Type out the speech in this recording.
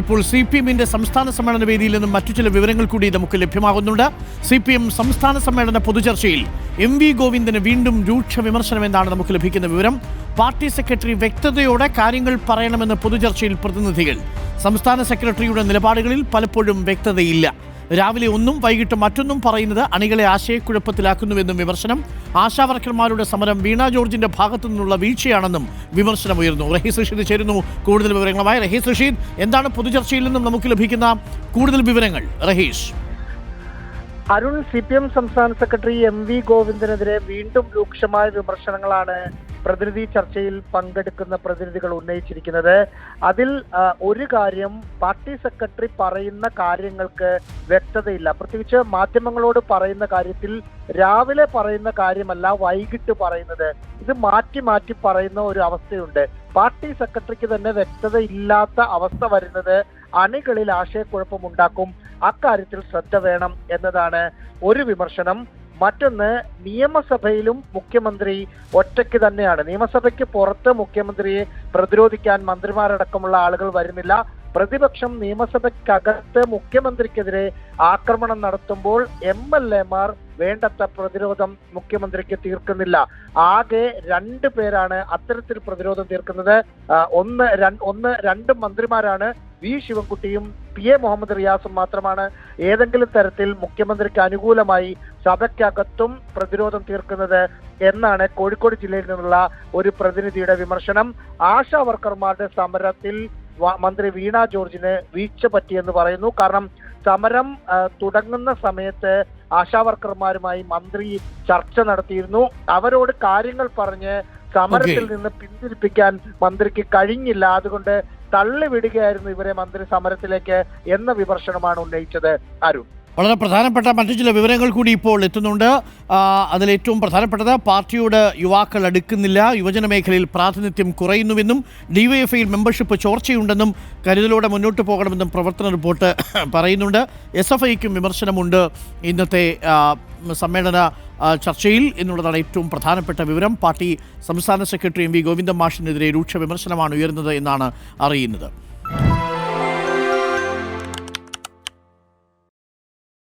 ഇപ്പോൾ C P എമ്മിന്റെ സംസ്ഥാന സമ്മേളന വേദിയിൽ നിന്നും മറ്റു ചില വിവരങ്ങൾ കൂടി നമുക്ക് ലഭ്യമാകുന്നുണ്ട്. സി പി എം സംസ്ഥാന സമ്മേളന പൊതുചർച്ചയിൽ എം വി ഗോവിന്ദന് വീണ്ടും രൂക്ഷ വിമർശനം എന്നാണ് നമുക്ക് ലഭിക്കുന്ന വിവരം. പാർട്ടി സെക്രട്ടറി വ്യക്തതയോടെ കാര്യങ്ങൾ പറയണമെന്ന് പൊതുചർച്ചയിൽ പ്രതിനിധികൾ. സംസ്ഥാന സെക്രട്ടറിയുടെ നിലപാടുകളിൽ പലപ്പോഴും വ്യക്തതയില്ല. രാവിലെ ഒന്നും വൈകിട്ട് മറ്റൊന്നും പറയുന്നത് അണികളെ ആശയക്കുഴപ്പത്തിലാക്കുന്നുവെന്നും വിമർശനം. ആശാവർക്കർമാരുടെ സമരം വീണ ജോർജിന്റെ ഭാഗത്തു നിന്നുള്ള വീഴ്ചയാണെന്നും വിമർശനം വിമർശനമുയർന്നു റഹീസ് റഷീദ് ചേരുന്നു. കൂടുതൽ വിവരങ്ങളുമായി റഹീസ് റഷീദ്. എന്താണ് പൊതുചർച്ചയിൽ നിന്നും നമുക്ക് ലഭിക്കുന്ന കൂടുതൽ വിവരങ്ങൾ? Rahish Arun C P M സംസ്ഥാന സെക്രട്ടറി എം വി ഗോവിന്ദനെതിരെ വീണ്ടും രൂക്ഷമായ വിമർശനങ്ങളാണ് പ്രതിനിധി ചർച്ചയിൽ പങ്കെടുക്കുന്ന പ്രതിനിധികൾ ഉന്നയിച്ചിരിക്കുന്നത്. അതിൽ ഒരു കാര്യം പാർട്ടി സെക്രട്ടറി പറയുന്ന കാര്യങ്ങൾക്ക് വ്യക്തതയില്ല. പ്രത്യേകിച്ച് മാധ്യമങ്ങളോട് പറയുന്ന കാര്യത്തിൽ രാവിലെ പറയുന്ന കാര്യമല്ല വൈകിട്ട് പറയുന്നത്. ഇത് മാറ്റി മാറ്റി പറയുന്ന ഒരു അവസ്ഥയുണ്ട്. പാർട്ടി സെക്രട്ടറിക്ക് തന്നെ വ്യക്തത ഇല്ലാത്ത അവസ്ഥ വരുന്നത് അണികളിൽ ആശയക്കുഴപ്പമുണ്ടാക്കും അക്കാര്യത്തിൽ ശ്രദ്ധ വേണം എന്നതാണ് ഒരു വിമർശനം. മറ്റൊന്ന് നിയമസഭയിലും മുഖ്യമന്ത്രി ഒറ്റയ്ക്ക് തന്നെയാണ്. നിയമസഭയ്ക്ക് പുറത്ത് മുഖ്യമന്ത്രിയെ പ്രതിരോധിക്കാൻ മന്ത്രിമാരടക്കമുള്ള ആളുകൾ വരുന്നില്ല. പ്രതിപക്ഷം നിയമസഭയ്ക്കകത്ത് മുഖ്യമന്ത്രിക്കെതിരെ ആക്രമണം നടത്തുമ്പോൾ എം എൽ എമാർ വേണ്ടത്ര പ്രതിരോധം മുഖ്യമന്ത്രിക്ക് തീർക്കുന്നില്ല. ആകെ രണ്ട് പേരാണ് അത്തരത്തിൽ പ്രതിരോധം തീർക്കുന്നത്. ഒന്ന് ഒന്ന് രണ്ട് മന്ത്രിമാരാണ്. വി ശിവൻകുട്ടിയും പി എ മുഹമ്മദ് റിയാസും മാത്രമാണ്. ഏതെങ്കിലും തരത്തിൽ മുഖ്യമന്ത്രിക്ക് അനുകൂലമായി സഭയ്ക്കകത്തും പ്രതിരോധം തീർക്കുന്നത് എന്നാണ് കോഴിക്കോട് ജില്ലയിൽ നിന്നുള്ള ഒരു പ്രതിനിധിയുടെ വിമർശനം. ആശാ വർക്കർമാരുടെ സമരത്തിൽ മന്ത്രി വീണ ജോർജിന് വീഴ്ച പറ്റിയെന്ന് പറയുന്നു. കാരണം സമരം തുടങ്ങുന്ന സമയത്ത് ആശാവർക്കർമാരുമായി മന്ത്രി ചർച്ച നടത്തിയിരുന്നു. അവരോട് കാര്യങ്ങൾ പറഞ്ഞ് സമരത്തിൽ നിന്ന് പിന്തിരിപ്പിക്കാൻ മന്ത്രിക്ക് കഴിഞ്ഞില്ല. അതുകൊണ്ട് തള്ളിവിടുകയായിരുന്നു ഇവരെ മന്ത്രി സമരത്തിലേക്ക് എന്ന വിമർശനമാണ് ഉന്നയിച്ചത്. അരുൺ. വളരെ പ്രധാനപ്പെട്ട മറ്റു ചില വിവരങ്ങൾ കൂടി ഇപ്പോൾ എത്തുന്നുണ്ട്. അതിലേറ്റവും പ്രധാനപ്പെട്ടത് പാർട്ടിയോട് യുവാക്കൾ അടുക്കുന്നില്ല. യുവജന മേഖലയിൽ പ്രാതിനിധ്യം കുറയുന്നുവെന്നും ഡിവൈഎഫ്ഐയിൽ മെമ്പർഷിപ്പ് ചോർച്ചയുണ്ടെന്നും കരുതലോടെ മുന്നോട്ട് പോകണമെന്നും പ്രവർത്തന റിപ്പോർട്ട് പറയുന്നുണ്ട്. എസ് എഫ് ഐക്കും വിമർശനമുണ്ട് ഇന്നത്തെ സമ്മേളന ചർച്ചയിൽ എന്നുള്ളതാണ് ഏറ്റവും പ്രധാനപ്പെട്ട വിവരം. പാർട്ടി സംസ്ഥാന സെക്രട്ടറി എം വി ഗോവിന്ദൻ മാഷിനെതിരെ രൂക്ഷ വിമർശനമാണ് ഉയർന്നത് എന്നാണ് അറിയുന്നത്.